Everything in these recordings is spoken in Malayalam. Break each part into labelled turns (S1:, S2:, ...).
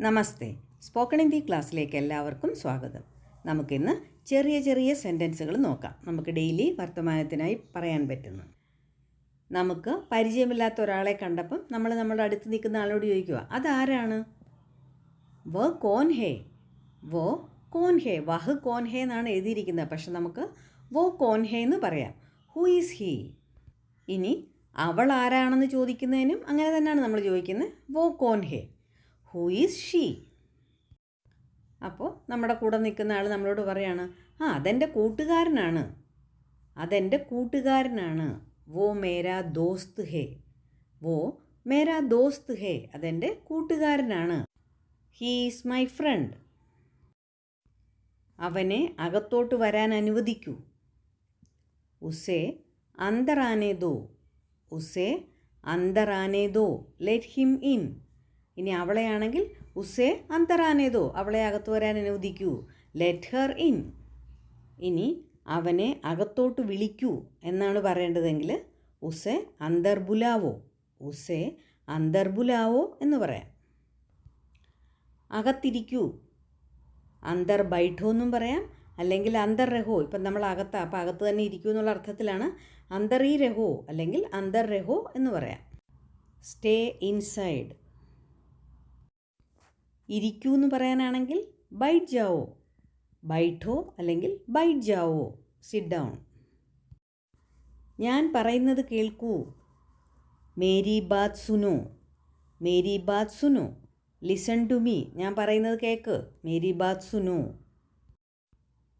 S1: നമസ്തേ. സ്പോക്കൺ ഹിന്ദി ക്ലാസ്സിലേക്ക് എല്ലാവർക്കും സ്വാഗതം. നമുക്കിന്ന് ചെറിയ ചെറിയ സെന്റൻസുകൾ നോക്കാം. നമുക്ക് ഡെയിലി വർത്തമാനത്തിനായി പറയാൻ പറ്റുന്നു. നമുക്ക് പരിചയമില്ലാത്ത ഒരാളെ കണ്ടപ്പം നമ്മൾ നമ്മുടെ അടുത്ത് നിൽക്കുന്ന ആളോട് ചോദിക്കുക അതാരാണ്? വ കോൻ ഹേ. വോ കോൻ ഹേ. വഹ് കോൻ ഹേ എന്നാണ് എഴുതിയിരിക്കുന്നത്. പക്ഷെ നമുക്ക് വോ കോൻ ഹേ എന്ന് പറയാം. Who is he? ഇനി അവൾ ആരാണെന്ന് ചോദിക്കുന്നതിനും അങ്ങനെ തന്നെയാണ് നമ്മൾ ചോദിക്കുന്നത്. വോ കോൻ ഹേ. ഹൂ ഈസ് ഷീ അപ്പോൾ നമ്മുടെ കൂടെ നിൽക്കുന്ന ആൾ നമ്മളോട് പറയാണ് ആ അതെന്റെ കൂട്ടുകാരനാണ്. അതെന്റെ കൂട്ടുകാരനാണ്. വോ മേരാ ദോസ്ത് ഹേ. വോ മേരാ ദോസ്ത് ഹേ അതെന്റെ കൂട്ടുകാരനാണ്. ഹീസ് മൈ ഫ്രണ്ട് അവനെ അകത്തോട്ട് വരാൻ അനുവദിക്കൂ. ഉസേ അന്തറാനേ ദോ. ഉസേ അന്തറാനേ ദോ. ലെറ്റ് ഹിം ഇൻ ഇനി അവളെയാണെങ്കിൽ ഉസേ അന്തറാനേതോ അവളെ അകത്ത് വരാൻ അനുവദിക്കൂ ലെറ്റ് ഹെർ ഇൻ ഇനി അവനെ അകത്തോട്ട് വിളിക്കൂ എന്നാണ് പറയേണ്ടതെങ്കിൽ ഉസേ അന്തർബുലാവോ? ഉസേ അന്തർബുലാവോ എന്ന് പറയാം. അകത്തിരിക്കൂ. അന്തർ ബൈഠോ എന്നും പറയാം. അല്ലെങ്കിൽ അന്തർ രഹോ. ഇപ്പം നമ്മൾ അകത്താ അപ്പം അകത്ത് തന്നെ ഇരിക്കൂ എന്നുള്ള അർത്ഥത്തിലാണ് അന്തർ ഈ രഹോ അല്ലെങ്കിൽ അന്തർ രഹോ എന്ന് പറയാം. സ്റ്റേ ഇൻസൈഡ് ഇരിക്കൂ എന്ന് പറയാനാണെങ്കിൽ ബൈറ്റ് ജാവോ. ബൈഠോ അല്ലെങ്കിൽ ബൈറ്റ് ജാവോ. സിറ്റ് ഡൗൺ ഞാൻ പറയുന്നത് കേൾക്കൂ. മേരി ബാത് സുനോ. മേരി ബാത് സുനോ. ലിസൺ ടു മീ ഞാൻ പറയുന്നത് കേൾക്ക് മേരി ബാത് സുനോ.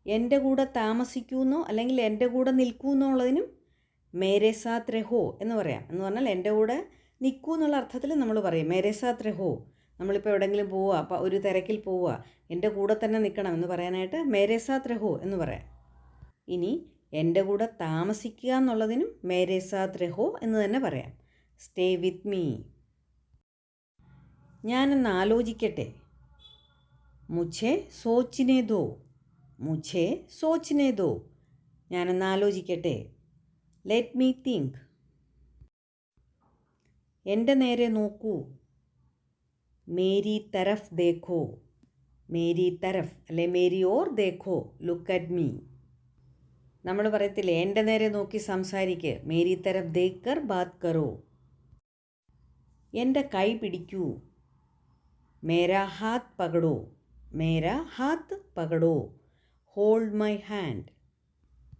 S1: എന്റെ കൂടെ താമസിക്കൂന്നോ അല്ലെങ്കിൽ എന്റെ കൂടെ നിൽക്കൂന്നുള്ളതിനും മേരെ സാത്ത് രഹോ എന്ന് പറയാം. എന്ന് പറഞ്ഞാൽ എന്റെ കൂടെ നിൽക്കൂ എന്നുള്ള അർത്ഥത്തിൽ നമ്മൾ പറയും. മേരെ സാത്ത് രഹോ. നമ്മളിപ്പോൾ എവിടെയെങ്കിലും പോവുക അപ്പോൾ ഒരു തിരക്കിൽ പോവുക എന്റെ കൂടെ തന്നെ നിൽക്കണം എന്ന് പറയാനായിട്ട് മേരേസാ സാത്ത് രഹോ എന്ന് പറയാം. ഇനി എന്റെ കൂടെ താമസിക്കുക എന്നുള്ളതിനും മേരേസാ സാത്ത് രഹോ എന്ന് തന്നെ പറയാം. സ്റ്റേ വിത്ത് മീ ഞാനൊന്ന് ആലോചിക്കട്ടെ. മുझे സോച്ചിനെ ദോ മുझे സോച്ചിനെ ദോ. ഞാനൊന്ന് ആലോചിക്കട്ടെ. ലെറ്റ് മീ തിങ്ക് എന്റെ നേരെ നോക്കൂ. മേരി തരഫ് ദേഖോ. മേരി തരഫ് അല്ലെ മേരി ഓർ ദേഖോ ലുക്ക് അറ്റ് മീ നമ്മൾ പറയത്തില്ലേ എന്റെ നേരെ നോക്കി സംസാരിക്ക്. മേരി തരഫ് ദേക്കർ ബാത് കറോ. എന്റെ കൈ പിടിക്കൂ. മേരാ ഹാത്ത് പകടോ. മേരാ ഹാത്ത് പകടോ. Hold my hand.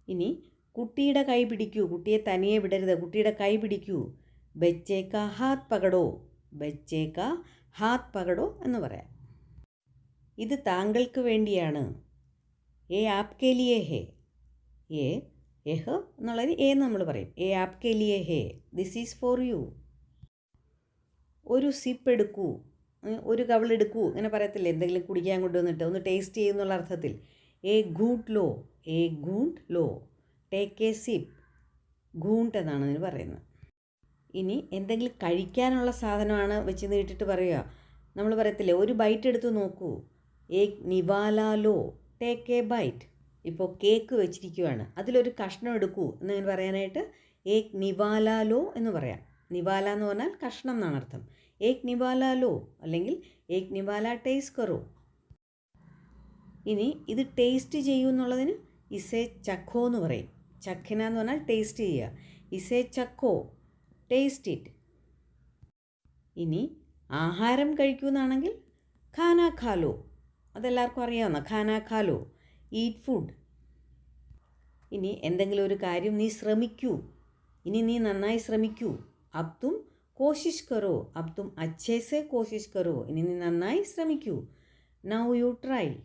S1: ഇനി കുട്ടിയുടെ കൈ പിടിക്കൂ. കുട്ടിയെ തനിയെ വിടരുത്. കുട്ടിയുടെ കൈ പിടിക്കൂ. ബച്ചേക്ക ഹാത്ത് പകടോ. ബച്ചേക്ക ഹാത്ത് പകടോ എന്ന് പറയാം. ഇത് താങ്കൾക്ക് വേണ്ടിയാണ്. ഏ ആപ് ലിയേ ഹേ ഏ എഹ് എന്നുള്ളത് ഏ നമ്മൾ പറയും. ഏ ആപ് ലിയേ ഹേ ദിസ് ഈസ് ഫോർ യു ഒരു സിപ്പ് എടുക്കൂ. ഒരു കവളെടുക്കൂ ഇങ്ങനെ പറയത്തില്ല? എന്തെങ്കിലും കുടിക്കാൻ കൊണ്ടുവന്നിട്ട് ഒന്ന് ടേസ്റ്റ് ചെയ്യുന്നുള്ള അർത്ഥത്തിൽ. എ ഗൂട്ട് ലോ. എ ഗൂണ്ട് ലോ. ടേക്ക് എ സിപ്പ് ഗൂണ്ട് എന്നാണ് ഇതിന് പറയുന്നത്. ഇനി എന്തെങ്കിലും കഴിക്കാനുള്ള സാധനമാണ് വെച്ച് നീട്ടിട്ട് പറയുക. നമ്മൾ പറയത്തില്ലേ ഒരു ബൈറ്റ് എടുത്ത് നോക്കൂ. ഏക് നിവാലാലോ ടേക്ക് എ ബൈറ്റ് ഇപ്പോൾ കേക്ക് വെച്ചിരിക്കുകയാണ് അതിലൊരു കഷ്ണം എടുക്കൂ എന്ന് പറയാനായിട്ട് ഏക് നിവാലാലോ എന്ന് പറയാം. നിവാല എന്ന് പറഞ്ഞാൽ കഷ്ണം എന്നാണ് അർത്ഥം. ഏക് നിവാലാലോ അല്ലെങ്കിൽ ഏക് നിവാല ടേസ്റ്റ് കറോ ഇനി ഇത് ടേസ്റ്റ് ചെയ്യൂ എന്നുള്ളതിന് ഇസേ ചക്കോ എന്ന് പറയും. ചക്കിന എന്ന് പറഞ്ഞാൽ ടേസ്റ്റ് ചെയ്യുക. ഇസേ ചക്കോ ടേസ്റ്റ് ഇറ്റ്. ഇനി ആഹാരം കഴിക്കുമെന്നാണെങ്കിൽ ഖാന ഖാലോ. അതെല്ലാവർക്കും അറിയാവുന്ന ഖാന ഖാലോ. ഈറ്റ് ഫുഡ് ഇനി എന്തെങ്കിലും ഒരു കാര്യം നീ ശ്രമിക്കൂ. ഇനി നീ നന്നായി ശ്രമിക്കൂ. അബ്ദും കോശിഷ് കറോ അബ്ദും അച്ഛേസേ കോശിഷ് കറോ ഇനി നീ നന്നായി ശ്രമിക്കൂ. നൗ യു ട്രൈ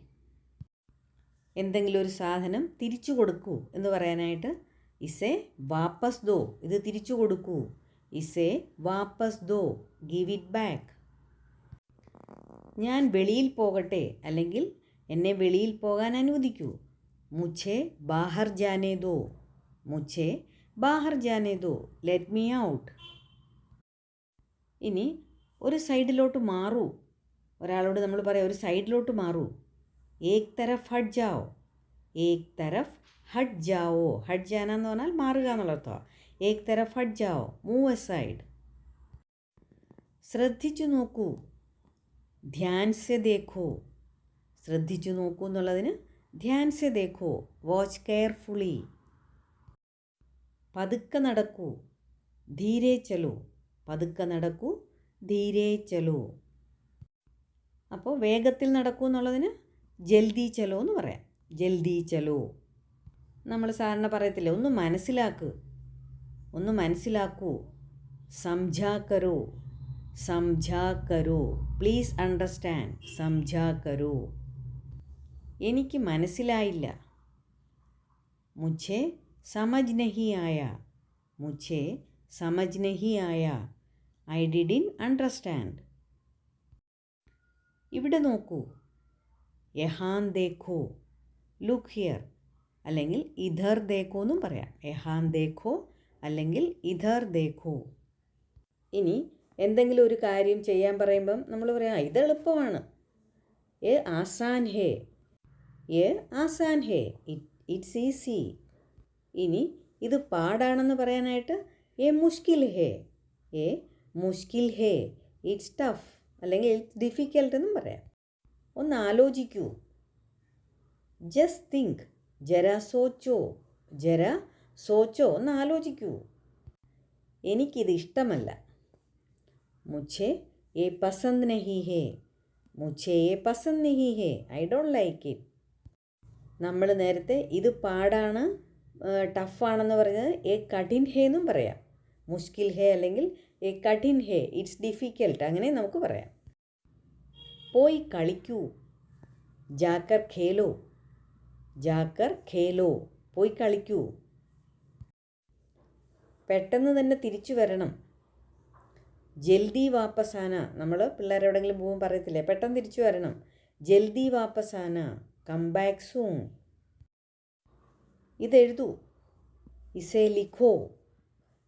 S1: എന്തെങ്കിലും ഒരു സാധനം തിരിച്ചു കൊടുക്കൂ എന്ന് പറയാനായിട്ട് ഇസേ വാപ്പസ് ദോ. ഇത് തിരിച്ചു കൊടുക്കൂ. ഇസേ വാപ്പസ് ദോ ഗിവ് ഇറ്റ് ബാക്ക്. ഞാൻ വെളിയിൽ പോകട്ടെ അല്ലെങ്കിൽ എന്നെ വെളിയിൽ പോകാൻ അനുവദിക്കൂ. മുച്ഛേ ബാഹർ ജാനേ ദോ. മുച്ഛേ ബാഹർ ജാനേ ദോ. ലെറ്റ് മീ ഔട്ട് ഇനി ഒരു സൈഡിലോട്ട് മാറൂ. ഒരാളോട് നമ്മൾ പറയാം ഒരു സൈഡിലോട്ട് മാറൂ. ഏക് തരഫ് ഹഡ് ജാവോ. ഏക് തരഫ് ഹഡ് ജാവോ. ഹഡ് ജാന എന്ന് പറഞ്ഞാൽ മാറുക എന്നുള്ള തരഫ് ഹട്ട് ജാവോ മൂവ് എ സൈഡ് ശ്രദ്ധിച്ചു നോക്കൂ. ധ്യാൻസെ ദേഖോ. ശ്രദ്ധിച്ചു നോക്കൂ എന്നുള്ളതിന് ധ്യാൻസെ ദേഖോ വാച്ച് കെയർഫുള്ളി. പതുക്കെ നടക്കൂ. ധീരെ ചലോ. പതുക്കെ നടക്കൂ. ധീരെ ചലോ. അപ്പോൾ വേഗത്തിൽ നടക്കൂ എന്നുള്ളതിന് ജൽദി ചലോ എന്ന് പറയാം. ജൽദി ചലോ. നമ്മൾ സാധാരണ പറയത്തില്ല ഒന്ന് മനസ്സിലാക്ക്. ഒന്ന് മനസ്സിലാക്കൂ. സംജാക്കരോ. സംജാക്കരോ. സംജാ കരോ പ്ലീസ് അണ്ടർസ്റ്റാൻഡ്. സംജാക്കരോ. കരോ എനിക്ക് മനസ്സിലായില്ല. മുझे സമജ് നഹി ആയ മുझे സമജ് നഹി ആയ ഐ ഡിഡിൻ അണ്ടർസ്റ്റാൻഡ്. ഇവിടെ നോക്കൂ. യഹാൻ ദേഖോ. Look here. അല്ലെങ്കിൽ ഇധർ ദേഖോ എന്നും പറയാം. യഹാൻ ദേഖോ അല്ലെങ്കിൽ ഇധർ ദേഖോ. ഇനി എന്തെങ്കിലും ഒരു കാര്യം ചെയ്യാൻ പറയുമ്പം നമ്മൾ പറയാം "ആ, ഇത് എളുപ്പമാണ്. എ ആസാൻ ഹേ. എ ആസാൻ ഹേ. It's easy. ഇനി ഇത് പാടാണെന്ന് പറയാനായിട്ട് എ മുഷ്കിൽ ഹേ. എ മുഷ്കിൽ ഹേ. It's tough. അല്ലെങ്കിൽ ഇറ്റ്സ് ഡിഫിക്കൽട്ട് എന്നും പറയാം. ഒന്ന് ആലോചിക്കൂ. Just think. ജര സോച്ചോ. ജര സോച്ചോ ഒന്ന് ആലോചിക്കൂ. എനിക്കിത് ഇഷ്ടമല്ല. മുഛേ ഏ പസന്ദ് നഹി ഹേ. മുഛേ ഏ പസന്ദ് നഹി ഹേ. I don't like it. നമ്മൾ നേരത്തെ ഇത് പാടാണ് ടഫാണെന്ന് പറഞ്ഞത് എ കഠിൻ ഹേ എന്നും പറയാം. മുഷ്കിൽ ഹേ അല്ലെങ്കിൽ എ കഠിൻ ഹേ. It's difficult. അങ്ങനെ നമുക്ക് പറയാം. പോയി കളിക്കൂ. ജാക്കർ ഖേലോ. ജാക്കർ ഖേലോ. പോയി കളിക്കൂ. പെട്ടെന്ന് തന്നെ തിരിച്ചു വരണം. ജൽദി വാപ്പസാന. നമ്മൾ പിള്ളേർ എവിടെയെങ്കിലും പോകുമ്പോൾ പറയത്തില്ലേ? പെട്ടെന്ന് തിരിച്ചു വരണം. ജൽദി വാപ്പസാന. കം ബാക്ക് സൂൺ ഇതെഴുതൂ. ഇസേ ലിഖോ.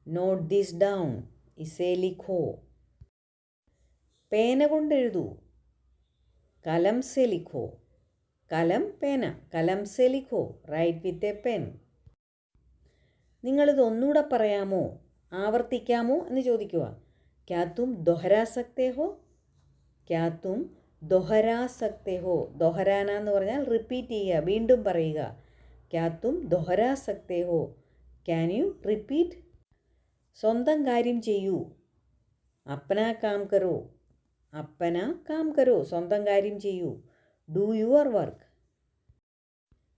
S1: നോട്ട് ദിസ് ഡൗൺ ഇസേ ലിഖോ. പേന കൊണ്ട് കലം സെ ലിഖോ. കലം പേന. കലം സെ ലിഖോ. റൈറ്റ് വിത്ത് എ പെൻ നിങ്ങളിത് ഒന്നുകൂടെ പറയാമോ? ആവർത്തിക്കാമോ എന്ന് ചോദിക്കുക. ക്യാത്തും ദൊഹരാസക്തേ ദൊഹരാ സക്തേ ഹോ? ക്യാത്തും ദൊഹരാസക്തേ ദൊഹരാ സക്തേ ഹോ? ദൊഹരാന എന്ന് പറഞ്ഞാൽ റിപ്പീറ്റ് ചെയ്യുക വീണ്ടും പറയുക. ക്യാത്തും ദൊഹരാസക്തേ ദൊഹരാ സക്തേ ഹോ? ക്യാൻ യു റിപ്പീറ്റ് സ്വന്തം കാര്യം ചെയ്യൂ. അപ്പന കാം കരോ? അപ്പന കാം കരോ? സ്വന്തം കാര്യം ചെയ്യൂ. Do your work.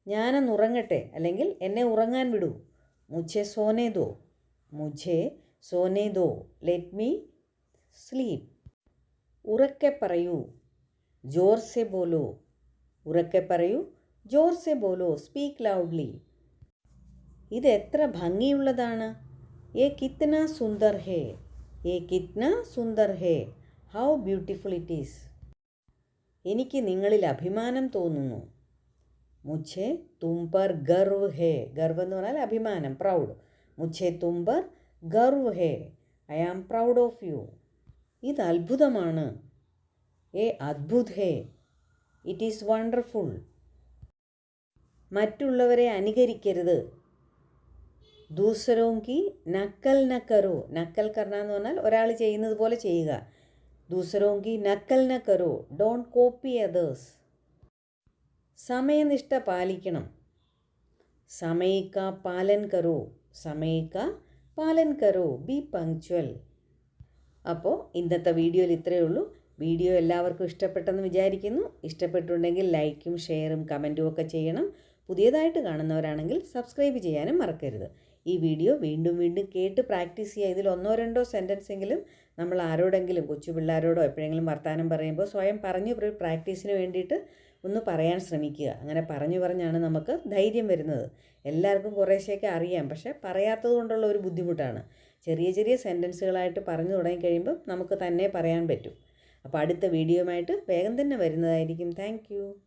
S1: ഞാനൊന്ന് ഉറങ്ങട്ടെ? അല്ലെങ്കിൽ എന്നെ ഉറങ്ങാൻ വിടൂ. മുझे സോനെ ദോ മുझे സോനെ ദോ ലെറ്റ് മീ സ്ലീപ്പ് ഉറക്കെ പറയൂ ജോർ സെ ബോലോ ഉറക്കെ പറയൂ ജോർ സെ ബോലോ സ്പീക്ക് ലൗഡ്ലി ഇത് എത്ര ഭംഗിയുള്ളതാണ് ഏ കിത്ന സുന്ദർ ഹേ ഏ കിത്ന സുന്ദർ ഹേ ഹൗ ബ്യൂട്ടിഫുൾ ഇറ്റ് ഈസ് എനിക്ക് നിങ്ങളിൽ അഭിമാനം തോന്നുന്നു മുझे തും പർ ഗർവ് ഹേ. ഗർവ് എന്ന് പറഞ്ഞാൽ അഭിമാനം പ്രൗഡ്. മുझे തും പർ ഗർവ് ഹേ. I am proud of you. ഇത് അത്ഭുതമാണ്. ഏ അദ്ഭുത് ഹേ. It is wonderful. മറ്റുള്ളവരെ അനുകരിക്കരുത്. ദൂസരോങ്കി നക്കൽ നക്കരോ നക്കൽ കർണ എന്ന് പറഞ്ഞാൽ ഒരാൾ ചെയ്യുന്നത് പോലെ ചെയ്യുക. ദൂസരോങ്കി നക്കൽ നക്കരോ ഡോണ്ട് കോപ്പി അതേഴ്സ് സമയനിഷ്ഠ പാലിക്കണം. സമയക്ക പാലൻ കരോ സമയക്ക പാലൻ കരോ ബി പങ്ക്ച്വൽ. അപ്പോൾ ഇന്നത്തെ വീഡിയോയിൽ ഇത്രയേ ഉള്ളൂ. വീഡിയോ എല്ലാവർക്കും ഇഷ്ടപ്പെട്ടെന്ന് വിചാരിക്കുന്നു. ഇഷ്ടപ്പെട്ടുണ്ടെങ്കിൽ ലൈക്കും ഷെയറും കമന്റും ഒക്കെ ചെയ്യണം. പുതിയതായിട്ട് കാണുന്നവരാണെങ്കിൽ സബ്സ്ക്രൈബ് ചെയ്യാനും മറക്കരുത്. ഈ വീഡിയോ വീണ്ടും വീണ്ടും കേട്ട് പ്രാക്ടീസ് ചെയ്യുക. ഇതിൽ ഒന്നോ രണ്ടോ സെന്റൻസ് എങ്കിലും നമ്മൾ ആരോടെങ്കിലും കൊച്ചു പിള്ളേരോടോ എപ്പോഴെങ്കിലും വർത്തമാനം പറയുമ്പോൾ സ്വയം പറഞ്ഞു പ്രാക്ടീസിന് വേണ്ടിയിട്ട് ഒന്ന് പറയാൻ ശ്രമിക്കുക. അങ്ങനെ പറഞ്ഞു പറഞ്ഞാണ് നമുക്ക് ധൈര്യം വരുന്നത്. എല്ലാവർക്കും കുറേശ്ശെയൊക്കെ അറിയാം. പക്ഷേ പറയാത്തത് കൊണ്ടുള്ള ഒരു ബുദ്ധിമുട്ടാണ്. ചെറിയ ചെറിയ സെന്റൻസുകളായിട്ട് പറഞ്ഞു തുടങ്ങിക്കഴിയുമ്പോൾ നമുക്ക് തന്നെ പറയാൻ പറ്റും. അപ്പോൾ അടുത്ത വീഡിയോയുമായിട്ട് വേഗം തന്നെ വരുന്നതായിരിക്കും. താങ്ക്